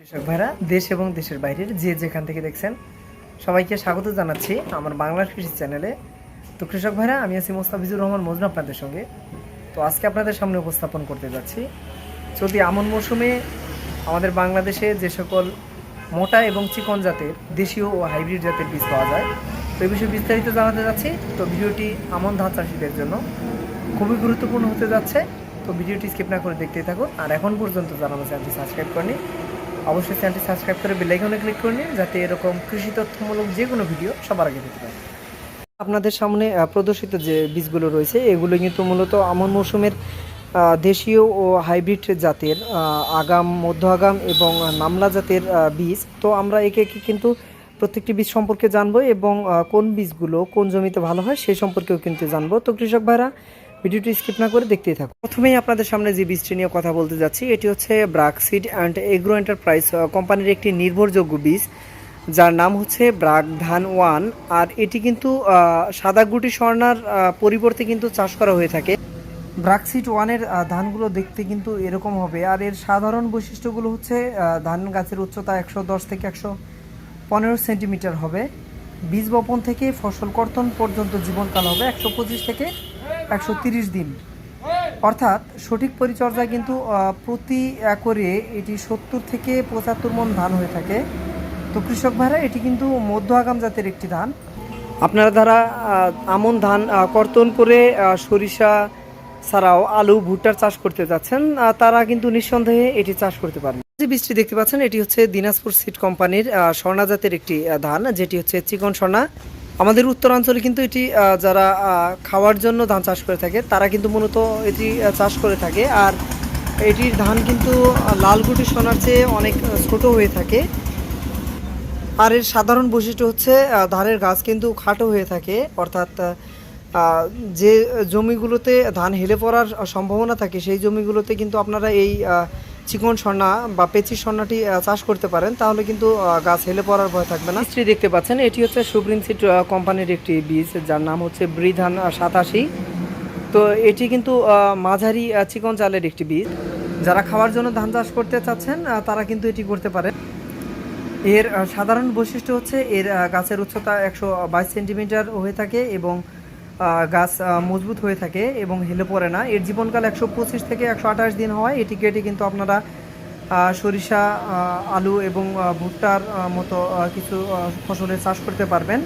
কৃষক ভাইরা, দেশ এবং দেশের বাইরের যে যেখান থেকে দেখছেন, সবাইকে স্বাগত জানাচ্ছি আমার বাংলার কৃষি চ্যানেলে। তো কৃষক ভাইরা, আমি আছি মোস্তাফিজুর রহমান মজনু আপনাদের সঙ্গে। তো আজকে আপনাদের সামনে উপস্থাপন করতে যাচ্ছি। চলতি আমন মৌসুমে আমাদের বাংলাদেশে যে সকল মোটা এবং চিকন জাতের, দেশীয় ও হাইব্রিড জাতের বীজ পাওয়া যায়, তো এই বিষয়ে বিস্তারিত জানাতে যাচ্ছি। তো ভিডিওটি আমন ধান চাষিদের জন্য খুবই গুরুত্বপূর্ণ হতে যাচ্ছে। তো ভিডিওটি স্কিপ না করে দেখতেই থাকুন। আর এখন পর্যন্ত যারা আমার চ্যানেলটি সাবস্ক্রাইব করেনি অবশ্যই চ্যানেলটি সাবস্ক্রাইব করে বেলাইকনে ক্লিক করে নিন যাতে এরকম কৃষি তথ্যমূলক যে কোনো ভিডিও সবার আগে দেখতে পারেন। আপনাদের সামনে প্রদর্শিত যে বীজগুলো রয়েছে, এগুলো কিন্তু মূলত আমন মৌসুমের দেশীয় ও হাইব্রিড জাতের আগাম, মধ্য আগাম এবং নামলা জাতের বীজ। তো আমরা একে একে কিন্তু প্রত্যেকটি বীজ সম্পর্কে জানব এবং কোন বীজগুলো কোন জমিতে ভালো হয় সেই সম্পর্কেও কিন্তু জানব। তো কৃষক ভাইরা ভিডিওটি স্কিপ না করে দেখতেই থাকুন। প্রথমেই আপনাদের সামনে যে বীজটি নিয়ে কথা বলতে যাচ্ছি, এটি হচ্ছে ব্রাকসিড অ্যান্ড এগ্রো এন্টারপ্রাইজ কোম্পানির একটি নির্ভরযোগ্য বীজ, যার নাম হচ্ছে ব্রাক ধান ওয়ান আর এটি কিন্তু সাদা গুটি স্বর্ণার পরিবর্তে কিন্তু চাষ করা হয়ে থাকে। ব্রাকসিড ওয়ানের ধানগুলো দেখতে কিন্তু এরকম হবে। আর এর সাধারণ বৈশিষ্ট্যগুলো হচ্ছে ধান গাছের উচ্চতা একশো দশ থেকে একশো পনেরো সেন্টিমিটার হবে। বীজ বপন থেকে ফসল কর্তন পর্যন্ত জীবনকাল হবে একশো পঁচিশ থেকে একশো তিরিশ দিন। অর্থাৎ সঠিক পরিচর্যায় কিন্তু প্রতি একরে এটি সত্তর থেকে পঁচাত্তর মন ধান হয়ে থাকে। তো কৃষক ভাইরা এটি কিন্তু মধ্য আগাম জাতের একটি ধান। আপনারা যারা আহ, আমন ধান কর্তন করে সরিষা ছাড়াও আলু ভুট্টার চাষ করতে যাচ্ছেন তারা কিন্তু নিঃসন্দেহে এটি চাষ করতে পারেন। যে বীজটি দেখতে পাচ্ছেন এটি হচ্ছে দিনাজপুর সিড কোম্পানির স্বর্ণা জাতের একটি ধান যেটি হচ্ছে চিকন স্বর্ণা। আমাদের উত্তরাঞ্চলে কিন্তু এটি যারা খাওয়ার জন্য ধান চাষ করে থাকে, তারা কিন্তু মূলত এটি চাষ করে থাকে। আর এটির ধান কিন্তু লালগুটি সোনার চেয়ে অনেক ছোট হয়ে থাকে। আর এর সাধারণ বৈশিষ্ট্য হচ্ছে ধানের গাছ কিন্তু খাটো হয়ে থাকে। অর্থাৎ যে জমিগুলোতে ধান হেলে পড়ার সম্ভাবনা থাকে, সেই জমিগুলোতে কিন্তু আপনারা এই চিকন স্বর্ণা বা পেচি স্বর্ণাটি আহ, চাষ করতে পারেন তাহলে কিন্তু গাছ হেলে পড়ার ভয় থাকবে না। স্ত্রী দেখতে পাচ্ছেন এটি হচ্ছে সুপ্রিম সিট কোম্পানির একটি বীজ যার নাম হচ্ছে ব্রিধান সাতাশি। তো এটি কিন্তু মাঝারি চিকন চালের একটি বীজ। যারা খাওয়ার জন্য ধান চাষ করতে চাচ্ছেন তারা কিন্তু এটি করতে পারে এর সাধারণ বৈশিষ্ট্য হচ্ছে এর গাছের উচ্চতা একশো বাইশ সেন্টিমিটার হয়ে থাকে এবং গাছ মজবুত হয়ে থাকে এবং হেলে পড়ে না। এর জীবনকাল একশো পঁচিশ থেকে একশো আঠাশ দিন হয়। এটি কেটে কিন্তু আপনারা সরিষা আলু এবং ভুট্টার মতো কিছু ফসলের চাষ করতে পারবেন।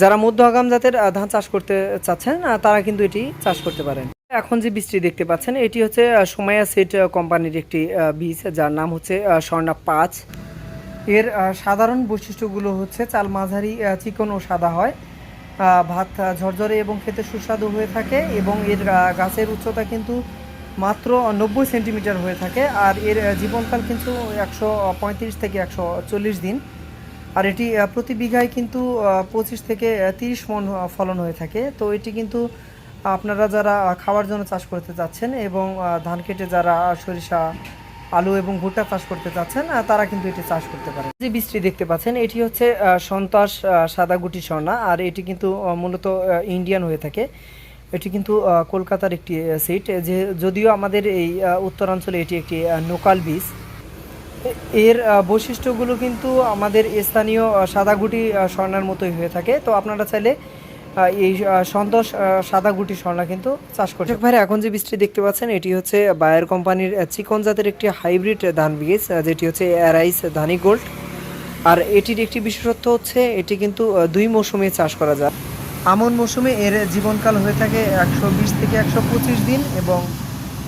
যারা মধ্য আগাম জাতের ধান চাষ করতে চাচ্ছেন তারা কিন্তু এটি চাষ করতে পারেন। এখন যে বীজটি দেখতে পাচ্ছেন, এটি হচ্ছে সোমায়া সেট কোম্পানির একটি বীজ, যার নাম হচ্ছে স্বর্ণা পাঁচ। এর সাধারণ বৈশিষ্ট্যগুলো হচ্ছে চাল মাঝারি চিকন ও সাদা হয়। ভাত ঝরঝরে এবং খেতে সুস্বাদু হয়ে থাকে এবং এর গাছের উচ্চতা কিন্তু মাত্র নব্বই সেন্টিমিটার হয়ে থাকে আর এর জীবনকাল কিন্তু একশো পঁয়ত্রিশ থেকে একশো চল্লিশ দিন। আর এটি প্রতি বিঘায় কিন্তু পঁচিশ থেকে তিরিশ মন ফলন হয়ে থাকে। তো এটি কিন্তু আপনারা যারা খাওয়ার জন্য চাষ করতে চাচ্ছেন এবং ধান কেটে যারা সরিষা আলু এবং ভুট্টা চাষ করতে চাচ্ছেন তারা কিন্তু এটি চাষ করতে পারেন। যে বীজটি দেখতে পাচ্ছেন এটি হচ্ছে সন্তাস আহ, সাদা গুটি স্বর্ণা আর এটি কিন্তু মূলত ইন্ডিয়ান হয়ে থাকে। এটি কিন্তু কলকাতার একটি সিট। যে যদিও আমাদের এই উত্তরাঞ্চলে এটি একটি লোকাল বীজ এর বৈশিষ্ট্যগুলো কিন্তু আমাদের স্থানীয় সাদাগুটি স্বর্ণার মতোই হয়ে থাকে। তো আপনারা চাইলে এই সন্তোষ আহ, সাদাগুটি স্বর্ণা কিন্তু চাষ করতে ভাই এখন যে বীজটি দেখতে পাচ্ছেন এটি হচ্ছে বায়ার কোম্পানির চিকন জাতের একটি হাইব্রিড ধান বীজ যেটি হচ্ছে অ্যারাইস ধানি গোল্ড। আর এটির একটি বিশেষত্ব হচ্ছে এটি কিন্তু দুই মৌসুমে চাষ করা যায়। আমন মৌসুমে এর জীবনকাল হয়ে থাকে একশো বিশ থেকে একশো পঁচিশ দিন এবং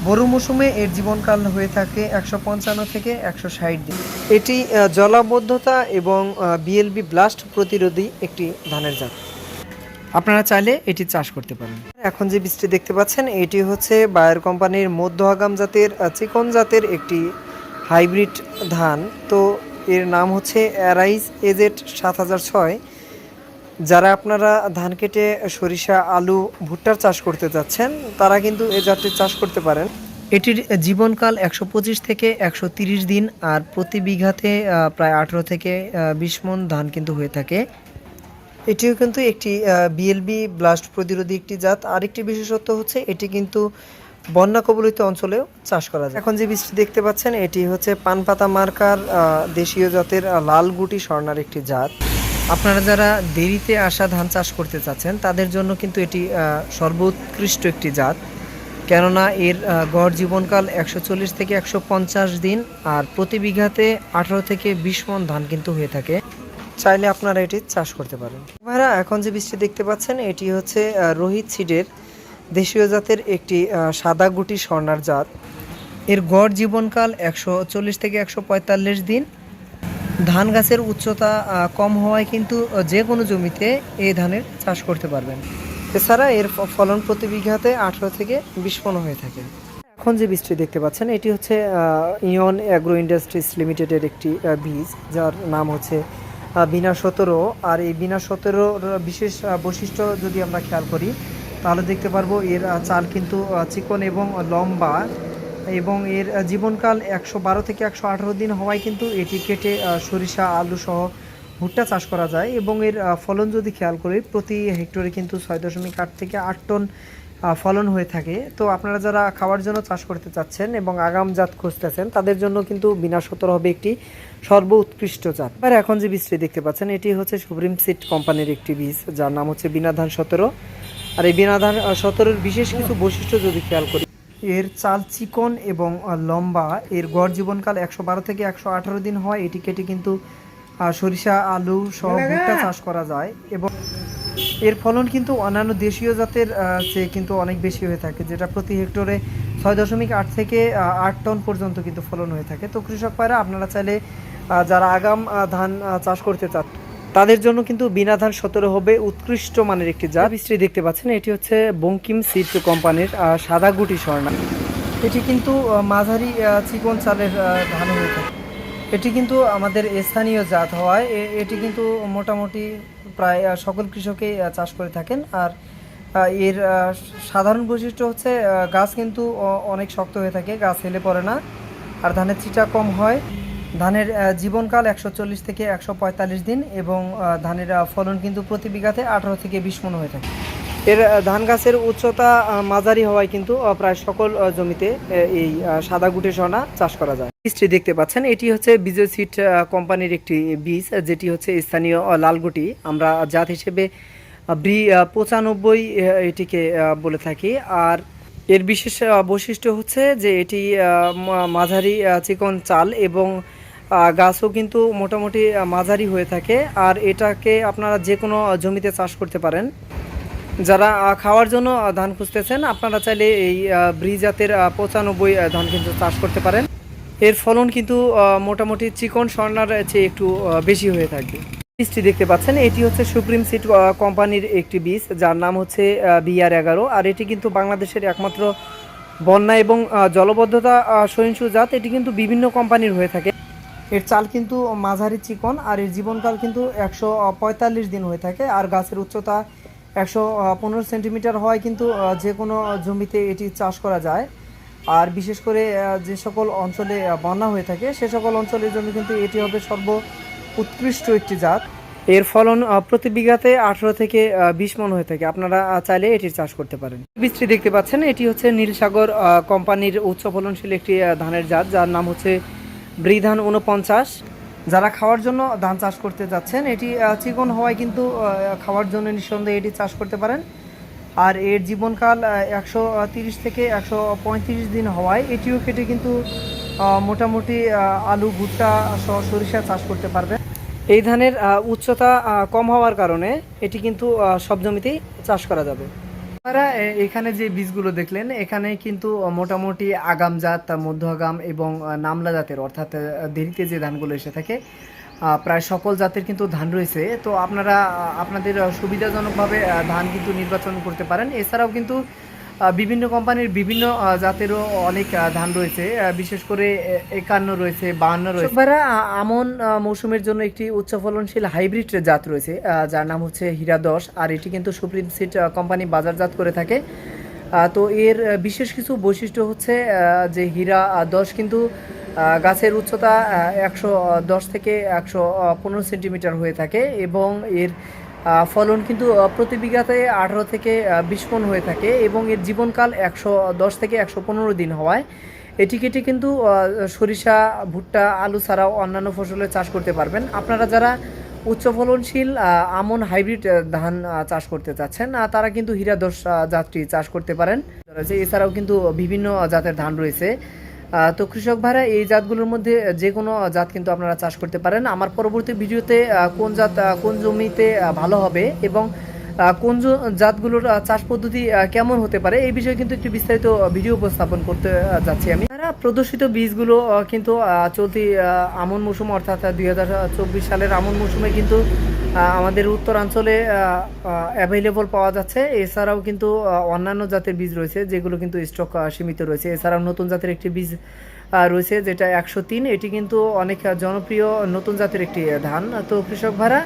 বড় মৌসুমে এর জীবনকাল হয়ে থাকে একশো পঞ্চান্ন থেকে একশো ষাট দিন। এটি জলাবদ্ধতা এবং বিএলবি ব্লাস্ট প্রতিরোধী একটি ধানের জাত। আপনারা চাইলে এটি চাষ করতে পারেন। এখন যে বীজটি দেখতে পাচ্ছেন এটি হচ্ছে বায়ার কোম্পানির মধ্য আগাম জাতের চিকন জাতের একটি হাইব্রিড ধান। তো এর নাম হচ্ছে অ্যারাইজ এজেট সাত হাজার ছয়। যারা আপনারা ধান কেটে সরিষা আলু ভুট্টার চাষ করতে যাচ্ছেন তারা কিন্তু এই জাতটির চাষ করতে পারেন। এটির জীবনকাল একশো পঁচিশ থেকে একশো তিরিশ দিন আর প্রতি বিঘাতে প্রায় আঠেরো থেকে বিশ মন ধান কিন্তু হয়ে থাকে। এটিও কিন্তু একটি বিএলবি ব্লাস্ট প্রতিরোধী একটি জাত। আরেকটি বিশেষত্ব হচ্ছে এটি কিন্তু বন্যা কবলিত অঞ্চলেও চাষ করা যায়। এখন যে বীজটি দেখতে পাচ্ছেন, এটি হচ্ছে পানপাতা মার্কার দেশীয় জাতের লাল গুটি স্বর্ণার একটি জাত। আপনারা যারা দেরিতে আসা ধান চাষ করতে চাচ্ছেন, তাদের জন্য কিন্তু এটি সর্বোৎকৃষ্ট একটি জাত। কেননা এর গড় জীবনকাল একশো চল্লিশ থেকে একশো পঞ্চাশ দিন, আর প্রতি বিঘাতে আঠারো থেকে বিশ মন ধান কিন্তু হয়ে থাকে। চাইলে আপনারা এটি চাষ করতে পারেন। ভাইরা, এখন যে বীজটি দেখতে পাচ্ছেন, এটি হচ্ছে রোহিত সিডের দেশীয় জাতের একটি সাদা গুটি স্বর্ণার জাত। এর গড় জীবনকাল একশো চল্লিশ থেকে একশো পঁয়তাল্লিশ দিন। ধান গাছের উচ্চতা কম হওয়ায় কিন্তু যে কোনো জমিতে এই ধানের চাষ করতে পারবেন। এছাড়া এর ফলন প্রতি বিঘাতে আঠেরো থেকে বিশ হয়ে থাকে। এখন যে বীজটি দেখতে পাচ্ছেন, এটি হচ্ছে ইয়ন অ্যাগ্রো ইন্ডাস্ট্রিজ লিমিটেডের একটি বীজ, যার নাম হচ্ছে বিনা সতেরো। আর এই বিনা সতেরোর বিশেষ বৈশিষ্ট্য যদি আমরা খেয়াল করি, তাহলে দেখতে পারব এর চাল কিন্তু চিকন এবং লম্বা। এবং এর জীবনকাল একশো বারো থেকে একশো আঠারো দিন হওয়ায় কিন্তু এটি কেটে সরিষা, আলু সহ ভুট্টা চাষ করা যায়। এবং এর ফলন যদি খেয়াল করি, প্রতি হেক্টরে কিন্তু ছয় দশমিক আট থেকে আট টন ফলন হয়ে থাকে। তো আপনারা যারা খাওয়ার জন্য চাষ করতে চাচ্ছেন এবং আগাম জাত খুঁজতেছেন তাদের জন্য কিন্তু বিনা সতর হবে একটি সর্ব উৎকৃষ্ট জাত। এবার এখন যে বীজটি দেখতে পাচ্ছেন এটি হচ্ছে সুপ্রিম সিড কোম্পানির একটি বীজ যার নাম হচ্ছে বিনা ধান সতেরো। আর এই বিনা ধান সতেরোর বিশেষ কিছু বৈশিষ্ট্য যদি খেয়াল করি এর চাল চিকন এবং লম্বা এর গড় জীবনকাল একশো বারো থেকে একশো আঠারো দিন হয়। এটি কেটে কিন্তু সরিষা আলু সহ ভুট্টা চাষ করা যায় এবং এর ফলন কিন্তু অন্যান্য দেশীয় জাতের চেয়ে কিন্তু অনেক বেশি হয়ে থাকে যেটা প্রতি হেক্টরে ছয় দশমিক আট থেকে আট টন পর্যন্ত কিন্তু ফলন হয়ে থাকে। তো কৃষক ভাইরা আপনারা চাইলে যারা আগাম ধান চাষ করতে চান তাদের জন্য কিন্তু বিনা ধান সতেরো হবে উৎকৃষ্ট মানের একটি জাত। বীজটি দেখতে পাচ্ছেন এটি হচ্ছে বঙ্কিম সিড কোম্পানির সাদা গুটি স্বর্ণা। এটি কিন্তু মাঝারি চিকন চালের ধান হয়ে থাকে। এটি কিন্তু আমাদের স্থানীয় জাত হওয়ায় এটি কিন্তু মোটামুটি প্রায় সকল কৃষকেই চাষ করে থাকেন। আর এর সাধারণ বৈশিষ্ট্য হচ্ছে গাছ কিন্তু অনেক শক্ত হয়ে থাকে, গাছ হেলে পড়ে না, আর ধানের চিটা কম হয়। ধানের জীবনকাল একশো চল্লিশ থেকে একশো পঁয়তাল্লিশ দিন এবং ধানের ফলন কিন্তু প্রতি বিঘাতে আঠারো থেকে বিশ মন হয়ে থাকে। এর ধান গাছের উচ্চতা মাঝারি হওয়ায় কিন্তু প্রায় সকল জমিতে এই সাদা গুটে সোনা চাষ করা যায়। বীজটি দেখতে পাচ্ছেন, এটি হচ্ছে বিজয় সিট কোম্পানির একটি বীজ, যেটি হচ্ছে স্থানীয় লালগুটি। আমরা জাত হিসেবে ব্রি পঁচানব্বই এটিকে বলে থাকি। আর এর বিশেষ বৈশিষ্ট্য হচ্ছে যে এটি মাঝারি চিকন চাল এবং গাছও কিন্তু মোটামুটি মাঝারি হয়ে থাকে। আর এটাকে আপনারা যে কোনো জমিতে চাষ করতে পারেন। যারা খাওয়ার জন্য ধান খুঁজতেছেন, আপনারা চাইলে এই ব্রি জাতের পঁচানব্বই ধান কিন্তু চাষ করতে পারেন। এর ফলন কিন্তু মোটামুটি চিকন স্বর্ণার চেয়ে একটু বেশি হয়ে থাকবে বীজটি দেখতে পাচ্ছেন, এটি হচ্ছে সুপ্রিম সিড কোম্পানির একটি বীজ, যার নাম হচ্ছে বিআর এগারো। আর এটি কিন্তু বাংলাদেশের একমাত্র বন্যা এবং জলবদ্ধতা সহিষ্ণু জাত। এটি কিন্তু বিভিন্ন কোম্পানির হয়ে থাকে। এর চাল কিন্তু মাঝারি চিকন, আর এর জীবনকাল কিন্তু একশো পঁয়তাল্লিশ দিন হয়ে থাকে। আর গাছের উচ্চতা একশো পনেরো সেন্টিমিটার হয় কিন্তু যে কোনো জমিতে এটি চাষ করা যায়। আর বিশেষ করে যে সকল অঞ্চলে বন্যা হয়ে থাকে, সে সকল অঞ্চলের জন্য কিন্তু এটি হবে সর্ব উৎকৃষ্ট একটি জাত। এর ফলন প্রতি বিঘাতে আঠারো থেকে বিশ মন হয়ে থাকে। আপনারা চাইলে এটির চাষ করতে পারেন। বীজটি দেখতে পাচ্ছেন, এটি হচ্ছে নীলসাগর কোম্পানির উচ্চ ফলনশীল একটি ধানের জাত, যার নাম হচ্ছে বৃধান উনপঞ্চাশ যারা খাওয়ার জন্য ধান চাষ করতে যাচ্ছেন, এটি চিকন হওয়ায় কিন্তু খাওয়ার জন্য নিঃসন্দেহে এটি চাষ করতে পারেন। আর এর জীবনকাল একশো তিরিশ থেকে একশো পঁয়ত্রিশ দিন হওয়ায় এটিও কেটে কিন্তু মোটামুটি আলু, ভুট্টা সহ সরিষা চাষ করতে পারবে। এই ধানের উচ্চতা কম হওয়ার কারণে এটি কিন্তু সব জমিতেই চাষ করা যাবে। আপনারা এখানে যে বীজগুলো দেখলেন, এখানে কিন্তু মোটামুটি আগাম জাত মধ্য আগাম এবং নামলা জাতের, অর্থাৎ দেরিতে যে ধানগুলো এসে থাকে প্রায় সকল জাতের কিন্তু ধান রয়েছে। তো আপনারা আপনাদের সুবিধাজনকভাবে ধান কিন্তু নির্বাচন করতে পারেন। এছাড়াও কিন্তু বিভিন্ন কোম্পানির বিভিন্ন জাতেরও অনেক ধান রয়েছে। বিশেষ করে একান্ন রয়েছে, বাহান্ন রয়েছে। আমন মৌসুমের জন্য একটি উচ্চ ফলনশীল হাইব্রিড জাত রয়েছে। যার নাম হচ্ছে হীরা দশ, আর এটি কিন্তু সুপ্রিম সিট কোম্পানি বাজারজাত করে থাকে। তো এর বিশেষ কিছু বৈশিষ্ট্য হচ্ছে যে হীরা দশ কিন্তু গাছের উচ্চতা একশো দশ থেকে একশো পনেরো সেন্টিমিটার হয়ে থাকে এবং এর ফলন কিন্তু প্রতি বিঘাতে আঠারো থেকে বিশ মন হয়ে থাকে এবং এর জীবনকাল একশো দশ থেকে একশো পনেরো দিন হওয়ায় এটি কেটে কিন্তু সরিষা, ভুট্টা, আলু ছাড়াও অন্যান্য ফসলের চাষ করতে পারবেন। আপনারা যারা উচ্চ ফলনশীল আমন হাইব্রিড ধান চাষ করতে চাচ্ছেন তারা কিন্তু হীরা দশ জাতটি চাষ করতে পারেন। এছাড়াও কিন্তু বিভিন্ন জাতের ধান রয়েছে। তো কৃষক ভাইরা, এই জাতগুলোর মধ্যে যে কোনো জাত কিন্তু আপনারা চাষ করতে পারেন। আমার পরবর্তী ভিডিওতে কোন জাত কোন জমিতে ভালো হবে এবং কোন জাতগুলোর চাষ পদ্ধতি কেমন হতে পারে, এই বিষয়ে কিন্তু একটি বিস্তারিত ভিডিও উপস্থাপন করতে যাচ্ছি আমি। তারা প্রদর্শিত বীজগুলো কিন্তু চলতি আমন মৌসুম, অর্থাৎ দুই হাজার চব্বিশ সালের আমন মৌসুমে কিন্তু আমাদের উত্তরাঞ্চলে অ্যাভেলেবল পাওয়া যাচ্ছে। এছাড়াও কিন্তু অন্যান্য জাতের বীজ রয়েছে, যেগুলো কিন্তু স্টক সীমিত রয়েছে। এছাড়াও নতুন জাতের একটি বীজ রয়েছে, যেটা একশো তিন। এটি কিন্তু অনেক জনপ্রিয় নতুন জাতের একটি ধান। তো কৃষক ভাড়া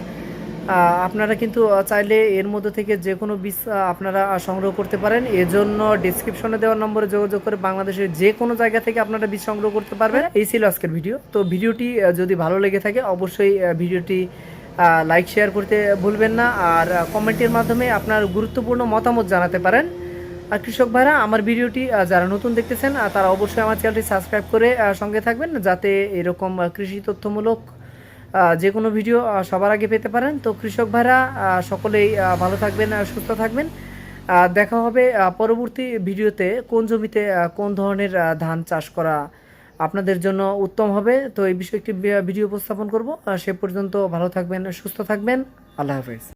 আপনারা কিন্তু চাইলে এর মধ্যে থেকে যে কোনো বীজ আপনারা সংগ্রহ করতে পারেন। এজন্য ডিসক্রিপশনে দেওয়া নম্বরে যোগাযোগ করে বাংলাদেশের যে কোনো জায়গা থেকে আপনারা বীজ সংগ্রহ করতে পারবেন। এই ছিল আজকের ভিডিও। তো ভিডিওটি যদি ভালো লেগে থাকে, অবশ্যই ভিডিওটি লাইক শেয়ার করতে ভুলবেন না আর কমেন্টের মাধ্যমে আপনার গুরুত্বপূর্ণ মতামত জানাতে পারেন। আর কৃষক ভাইরা, আমার ভিডিওটি যারা নতুন দেখতেছেন তারা অবশ্যই আমার চ্যানেলটি সাবস্ক্রাইব করে সঙ্গে থাকবেন যাতে এরকম কৃষি তথ্যমূলক যে কোনো ভিডিও সবার আগে পেতে পারেন। তো কৃষক ভাইরা সকলেই ভালো থাকবেন সুস্থ থাকবেন। দেখা হবে পরবর্তী ভিডিওতে কোন জমিতে কোন ধরনের ধান চাষ করা আপনাদের জন্য উত্তম হবে। তো এই বিষয়ে একটি ভিডিও উপস্থাপন করব। সে পর্যন্ত ভালো থাকবেন, সুস্থ থাকবেন। আল্লাহ হাফেজ।